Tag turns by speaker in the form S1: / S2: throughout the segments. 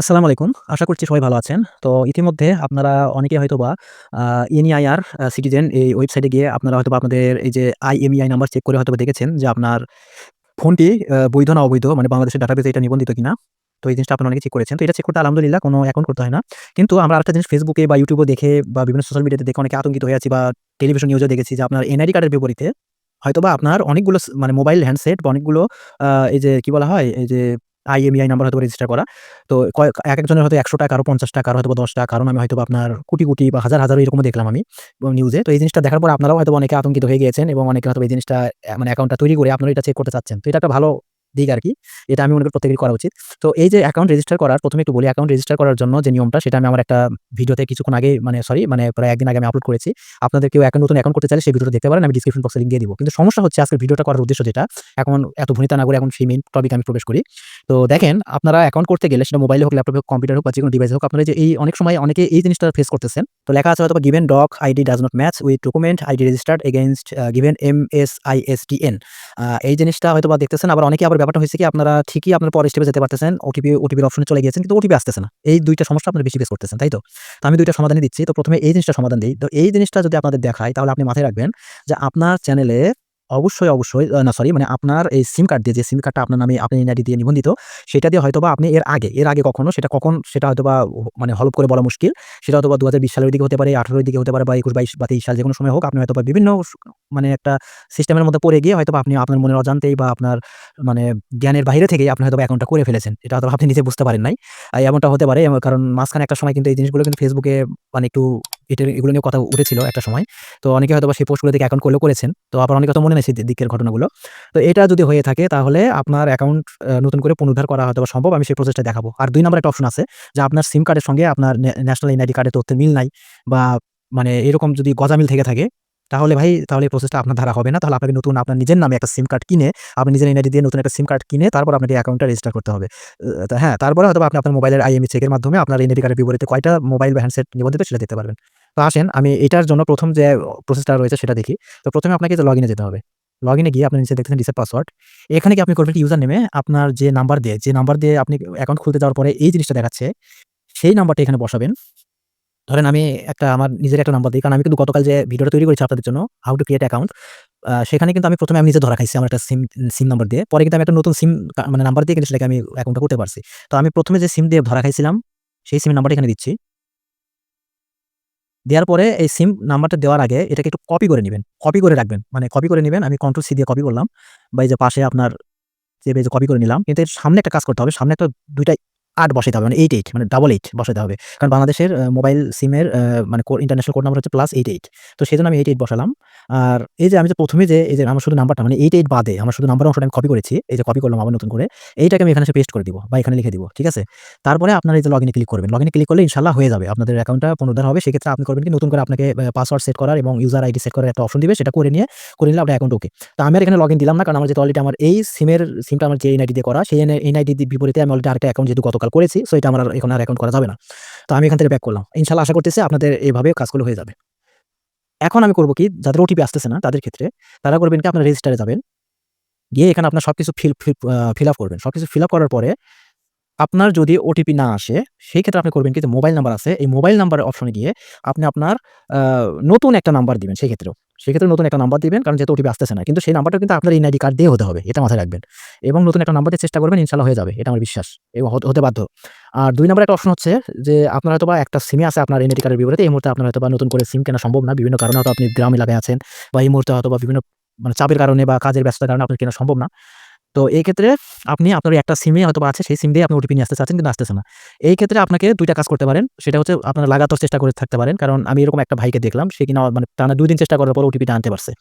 S1: আসসালামু আলাইকুম। আশা করছি সবাই ভালো আছেন। তো ইতিমধ্যে আপনারা অনেকে হয়তো বা এনআইআর সিটিজেন এই ওয়েবসাইটে গিয়ে আপনারা হয়তোবা আপনাদের এই যে আইএমইআই নাম্বার চেক করে হয়তোবা দেখেছেন যে আপনার ফোনটি বৈধ না অবৈধ মানে বাংলাদেশের ডাটাবেজে এটা নিবন্ধিত কিনা। তো এই জিনিসটা আপনারা অনেকে চেক করেছেন। তো এটা চেক করতে আলহামদুলিল্লাহ কোনো অ্যাকাউন্ট করতে হয় না। কিন্তু আমরা আরেকটা জিনিস ফেসবুকে বা ইউটিউবে দেখে বা বিভিন্ন সোশ্যাল মিডিয়াতে দেখে অনেকে আতঙ্কিত হয়ে আছি বা টেলিভিশন নিউজেও দেখেছি যে আপনার এনআইডি কার্ডের বিপরীতে হয়তোবা আপনার অনেকগুলো মানে মোবাইল হ্যান্ডসেট বা অনেকগুলো এই যে কি বলা হয়? এই যে আইএমইআই নাম্বার হয়তো রেজিস্টার করা। তো এক একজনের হয়তো ৳১০০ কারও ৳৫০ কারও হয়তোবা ৳১০ কারও নামে হয়তোবা আপনার কোটি, কোটি বা হাজার, হাজার এরকম দেখলাম আমি নিউজে। তো এই জিনিসটা দেখার পর আপনারাও হয়তো অনেকে আতঙ্কিত হয়ে গিয়েছেন এবং অনেকে হয়তো এই জিনিসটা মানে অ্যাকাউন্টটা তৈরি করে আপনারা এটা চেক করতে চাচ্ছেন। তো এটা একটা ভালো দিক আর কি এটা আমি মনে করি প্রত্যেকেরই করা উচিত। তো এই যে অ্যাকাউন্ট রেজিস্টার করার প্রথমে একটু বলি অ্যাকাউন্ট রেজিস্টার করার জন্য যে নিয়মটা সেটা আমি আমার একটা ভিডিওতে কিছুক্ষণ আগেই মানে সরি মানে প্রায় একদিন আগে আমি আপলোড করেছি। আপনাদের কেউ অ্যাকাউন্ট নতুন অ্যাকাউন্ট করতে চাইলে সেই ভিডিওটা দেখতে পারেন। আমি ডেসক্রিপশন বক্সে লিংক দিয়ে দিব। কিন্তু সমস্যা হচ্ছে আজকের ভিডিওটা করার উদ্দেশ্য যেটা, এখন এত ভনিতা না করে এখন সেই মেইন টপিকে আমি প্রবেশ করি। তো দেখেন আপনারা অ্যাকাউন্ট করতে গেলে সেটা মোবাইলে হোক, ল্যাপটপ হোক, কম্পিউটারে হোক বা যেকোনো ডিভাইসে হোক আপনারা যে এই অনেক সময় অনেকে এই জিনিসটা ফেস করতেছেন। তো লেখা আছে হয়তোবা given doc ID does not match with document ID registered against given M S I S MSISDN N এই জিনিসটা হয়তো বা দেখতেছেন। আবার অনেকে আবার ব্যাপারটা হয়েছে কি আপনারা ঠিকই আপনার পরের স্টেপে যেতে পারতেছেন। ওটিপি ওটিপির অপশনে চলে গিয়েছেন কিন্তু ওটিপি আসতেছে না। এই দুইটা সমস্যা আপনার বেশি ফেস করতেছেন, তাই তো? তো আমি ২ টা সমাধানই দিচ্ছি। তো প্রথমে এই জিনিসটা সমাধান দিই তো এই জিনিসটা যদি আপনাদের দেখায় তাহলে আপনি মাথায় রাখবেন যে আপনার চ্যানেলে অবশ্যই, অবশ্যই না সরি মানে আপনার এই সিম কার্ড দিয়ে যে সিম কার্ডটা আপনার নামে আপনার এনআইডি দিয়ে নিবন্ধিত সেটা দিয়ে হয়তোবা আপনি এর আগে, এর আগে কখনো সেটা কখন সেটা হয়তোবা মানে হলফ করে বলা মুশকিল। সেটা হয়তোবা ২০২০ সালের দিকে হতে পারে, ১৮ এর দিকে হতে পারে বা ২১, ২২ বা ২৩ সাল যেকোনো সময় হোক আপনি হয়তোবা বিভিন্ন মানে একটা সিস্টেমের মধ্যে পড়ে গিয়ে হয়তোবা আপনি আপনার মনের অজান্তেই বা আপনার মানে জ্ঞানের বাইরে থেকেই আপনি হয়তোবা অ্যাকাউন্টটা করে ফেলেছেন। এটা হয়তো আপনি নিজে বুঝতে পারেন নাই। এমনটা হতে পারে কারণ মাঝখানে একটা সময় কিন্তু এই জিনিসগুলো কিন্তু ফেসবুকে মানে একটু এটার এগুলো নিয়ে কথা উঠেছিল একটা সময়। তো অনেকে হয়তোবা সেই পোস্টগুলো থেকে অ্যাকাউন্ট করলেও করেছেন। তো আবার অনেকে হয়তো মনে নাই সেই দিকের ঘটনাগুলো। তো এটা যদি হয়ে থাকে তাহলে আপনার অ্যাকাউন্ট নতুন করে পুনরুদ্ধার করা হয়তোবা সম্ভব। আমি সেই প্রসেসটা দেখাবো। আর দুই নম্বর একটা অপশন আছে যে আপনার সিম কার্ডের সঙ্গে আপনার ন্যা ন্যাশনাল এনআইডি কার্ডের তথ্যের মিল নাই বা মানে এরকম যদি গজামিল থেকে থাকে তাহলে ভাই তাহলে এই প্রসেসটা আপনার ধারা হবে না। তাহলে আপনাকে নতুন আপনার নিজের নামে একটা সিম কার্ড কিনে আপনি নিজের এনআইডি দিয়ে নতুন একটা সিম কার্ড কিনে তারপর আপনাকে অ্যাকাউন্টটা রেজিস্টার করতে হবে। তা হ্যাঁ, তারপরে হয়তোবা আপনি আপনার মোবাইলের আইএমই চেকের মাধ্যমে আপনার এনআইডি কার্ডের বিপরীতে কয়টা মোবাইল বা হ্যান্ডসেট নিবন্ধিত সেটা দেখতে পারবেন। তো আসেন আমি এটার জন্য প্রথম যে প্রসেসটা রয়েছে সেটা দেখি। তো প্রথমে আপনাকে যে লগইন এ যেতে হবে। লগ ইনে গিয়ে আপনি নিচে দেখতেছেন রিসেট পাসওয়ার্ড। এখানে কি আপনি করবেন ইউজার নেমে আপনার যে নাম্বার দিয়ে যে নাম্বার দিয়ে আপনি অ্যাকাউন্ট খুলতে যাওয়ার পরে এই জিনিসটা দেখাচ্ছে, সেই নাম্বারটা এখানে বসাবেন। ধরেন আমি একটা আমার নিজের একটা নাম্বার দিই কারণ আমি কিন্তু গতকাল যে ভিডিওটা তৈরি করেছি আপনাদের জন্য হাউ টু ক্রিয়েট অ্যাকাউন্ট সেখানে কিন্তু আমি প্রথমে আমি নিজে ধরা খাইছি আমার একটা সিম সিম নাম্বার দিয়ে। পরে কিন্তু আমি একটা নতুন সিম মানে নাম্বার দিয়ে কিন্তু সেটাকে আমি অ্যাকাউন্টটা করতে পারছি। তো আমি প্রথমে যে সিম দিয়ে ধরা খাইছিলাম সেই সিমের নাম্বারটা এখানে দিচ্ছি। দেওয়ার পরে এই সিম নাম্বারটা দেওয়ার আগে এটাকে একটু কপি করে নেবেন কপি করে রাখবেন। মানে কপি করে নেবেন আমি কন্ট্রোল সি দিয়ে কপি করলাম। বা এই যে পাশে আপনার যে কপি করে নিলাম। কিন্তু সামনে একটা কাজ করতে হবে। সামনে একটা ২ টা ৮ বসাইতে হবে। মানে 88 মানে ডাবল এইট বসাইতে হবে। কারণ বাংলাদেশের মোবাইল সিমের মানে ইন্টারন্যাশনাল কোড নাম্বার হচ্ছে +88 তো সেজন্য আমি 88 বসালাম। আর এই যে আমি যে ১ম এ যে, এই যে আমার শুধু নাম্বারটা মানে 88 বাদে আমার শুধু নাম্বারের অংশটা আমি কপি করেছি। এই যে কপি করলাম আবার নতুন করে। এইটাকে আমি এখানে এসে পেস্ট করে দিব বা এখানে লিখে দিব। ঠিক আছে? তারপরে আপনারা এই যে এ ক্লিক করবেন। লগইন এ ক্লিক করলে ইনশাল্লাহ হয়ে যাবে। আপনাদের অ্যাকাউন্টটা পুনরুদ্ধার হবে। সেক্ষেত্রে আপনি করবেন কি, নতুন করে আপনাকে পাসওয়ার্ড সেট করার এবং ইউজার আইডি সেট করার একটা অপশন দিবে। সেটা করে নিয়ে, করে নিলে আপনার অ্যাকাউন্ট ওকে। তো আমি আর এখানে লগইন দিলাম না। কারণ আমার যেহেতু অলরেডি আমার এই সিমের সিমটা আমার যে এনআইডি দিয়ে করা, সেই এন এনআইডি বিপরীতে আমি অলরেডি আরেকটা অ্যাকাউন্ট যেহেতু গতকাল করেছি সো এটা আমার এখন আর অ্যাকাউন্ট করা যাবে না। তো আমি এখান থেকে ব্যাক করলাম। ইনশাআল্লাহ আশা করতেছি আপনাদের এভাবে কাজগুলো হয়ে যাবে। এখন আমি করব কি, যাদের ওটিপি আসতেছে না তাদের ক্ষেত্রে তারা করবেন কি, আপনারা রেজিস্টারে যাবেন। গিয়ে এখানে আপনার সবকিছু ফিল ফিল ফিল আপ করবেন। সব কিছু ফিল আপ করার পরে আপনার যদি ওটিপি না আসে, সেই ক্ষেত্রে আপনি করবেন কিন্তু মোবাইল নাম্বার আছে, এই মোবাইল নাম্বারের অপশনে গিয়ে আপনি আপনার নতুন একটা নাম্বার দিবেন সেই ক্ষেত্রেও। সেক্ষেত্রে নতুন একটা নাম্বার দিবেন, কারণ যেহেতু ওটিপি আসতেছে না। কিন্তু সেই নাম্বারটা কিন্তু আপনার এনআইডি কার্ড দিয়ে হতে হবে। এটা মাথায় রাখবেন। এবং নতুন একটা নাম্বার দিয়ে চেষ্টা করবেন ইনশাল্লাহ হয়ে যাবে। এটা আমার বিশ্বাস এবং হতে বাধ্য। আর দুই নাম্বার একটা অপশন হচ্ছে যে, আপনার হয়তো একটা সিমে আছে আপনার এনআইডি কার্ডের বিপরীতে এই মুহূর্তে আপনার হয়তো নতুন করে সিম কেনা সম্ভব না। বিভিন্ন কারণে হয়তো আপনি গ্রাম এলাকায় আছেন বা এই মুহূর্তে হয়তোবা বিভিন্ন মানে চাপের কারণে বা কাজের ব্যস্ততার কারণে আপনার কেনা সম্ভব না। তো এই ক্ষেত্রে আপনি আপনার একটা সিমে হয়তো আছে, সেই সিম দিয়ে আপনি ওটিপি নিয়ে আসতে চাচ্ছেন কিন্তু আসতেছে না। এই ক্ষেত্রে আপনাকে দুইটা কাজ করতে পারেন। সেটা হচ্ছে আপনারা লাগাতার চেষ্টা করে থাকতে পারেন। কারণ আমি এরকম একটা ভাইকে দেখলাম। সে কিনা মানে টানা দুই দিন চেষ্টা করার পর ওটিপিটা আনতে পারছে।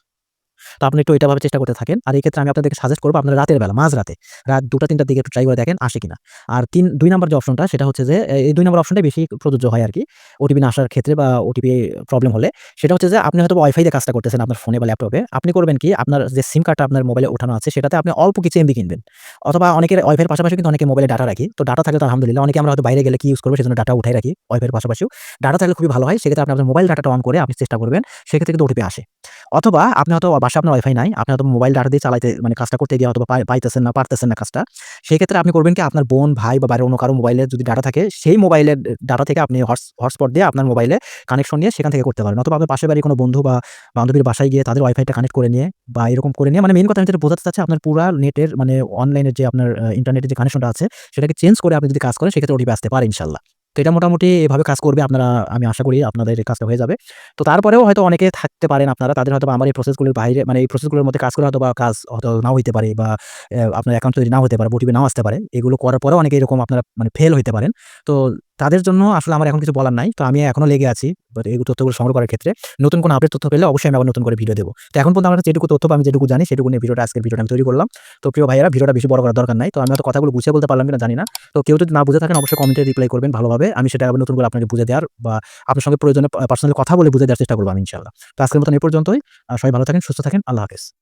S1: তো আপনি একটু এটাভাবে চেষ্টা করতে থাকেন। আর এই ক্ষেত্রে আমি আপনাদেরকে সাজেস্ট করব আপনারা রাতের বেলা, মাঝরাতে রাত ২টা-৩টার দিকে একটু ট্রাই করে দেখেন আসে কিনা। আর ৩ ২ নাম্বার যে অপশনটা সেটা হচ্ছে যে এই ২ নাম্বার অপশনটাই বেশি প্রযোজ্য হয় আরকি। ওটিপি না আসার ক্ষেত্রে বা ওটিপি প্রবলেম হলে। সেটা হচ্ছে যে আপনি হয়তোবা ওয়াইফাই দিয়ে কাজটা করতেছেন আপনার ফোনে বা ল্যাপটপে। আপনি করবেন কি আপনার যে সিম কার্ডটা আপনার মোবাইলে ওঠানো আছে সেটাতে আপনি অল্প কিছু এমবি কিনবেন। অথবা অনেকের ওয়াইফাইয়ের পাশাপাশি কিন্তু অনেকে মোবাইলে ডাটা রাখি। তো ডাটা থাকলে তো আলহামদুলিল্লাহ। অনেকে আমরা হয়তো বাইরে গেলে কি ইউজ করব সেজন্য ডাটা উঠাই রাখি ওয়াইফাইয়ের পাশাপাশিও। ডাটা থাকলে খুবই ভালো হয়। সেক্ষেত্রে আপনি আপনার মোবাইল ডাটাটা অন করে আপনি চেষ্টা করবেন। সেক্ষেত্রে কিন্তু ওটিপি আসে। অথবা আপনি হয়তো বাসায় আপনার ওয়াইফাই নাই, আপনি হয়তো মোবাইল ডাটা দিয়ে চালাইতে মানে কাজটা করতে গিয়ে পাই পাইতেছেন না, পারতেছেন না কাজটা। সেই ক্ষেত্রে আপনি করবেন কি আপনার বোন, ভাই বা বাইরের অন্য কারও মোবাইলে যদি ডাটা থাকে, সেই মোবাইলের ডাটা থেকে আপনি হটস হটস্পট দিয়ে আপনার মোবাইলে কানেকশন নিয়ে সেখান থেকে করতে পারেন। অথবা আপনার পাশের বাড়ি কোনো বন্ধু বা বান্ধবীর বাসায় গিয়ে তাদের ওয়াইফাইটা কানেক্ট করে নিয়ে বা এরকম করে নিয়ে মানে মেইন কথা আমি যেটা বোঝাতে চাচ্ছি আপনার পুরা নেটের মানে অনলাইনের যে আপনার ইন্টারনেটের যে কানেকশনটা আছে সেটাকে চেঞ্জ করে আপনি যদি কাজ করেন সেক্ষেত্রে ওটিপি আসতে পারে ইনশাআল্লাহ। এটা মোটামুটি এভাবে কাজ করবে আপনারা আমি আশা করি আপনাদের কাজটা হয়ে যাবে। তো তারপরেও হয়তো অনেকে থাকতে পারেন আপনারা তাদের হয়তো আমার এই প্রসেসগুলোর বাইরে মানে এই প্রসেসগুলোর মধ্যে কাজ করে হয়তো বা কাজ হয়তো নাও হতে পারে বা আপনার অ্যাকাউন্ট তৈরি নাও হতে পারে, ওটিপি নাও আসতে পারে। এগুলো করার পরেও অনেকে এরকম আপনারা মানে ফেল হতে পারেন। তো তাদের জন্য আসলে আমার এখন কিছু বলার নাই। তো আমি এখনও লেগে আছি বাট এই তথ্যগুলো সংগ্রহ করার ক্ষেত্রে। নতুন কোনো আপডেট তথ্য পেলে অবশ্যই আমি আবার নতুন করে ভিডিও দেবো তো এখন পর্যন্ত আমার যেটুকু তথ্য আমি যেটুকু জানি সেটুকু নিয়ে ভিডিওটা আজকের ভিডিওটা আমি তৈরি করলাম। তো প্রিয় ভাইয়েরা ভিডিওটা বেশি বড় করার দরকার নাই। তো আমি হয়তো কথাগুলো বুঝে বলতে পারলাম কিনা জানি না। তো কেউ যদি না বুঝে থাকেন অবশ্যই কমেন্টে রিপ্লাই করবেন ভালোভাবে। আমি সেটা আবার নতুন করে আপনাকে বুঝে দেওয়ার বা আপনার সঙ্গে প্রয়োজনে পার্সোনালি কথা বলে বুঝে দেওয়ার চেষ্টা করব আমি ইনশাআল্লাহ। তো আজকের মতন এই পর্যন্তই। সবাই ভালো থাকেন, সুস্থ থাকেন। আল্লাহ হাফেজ।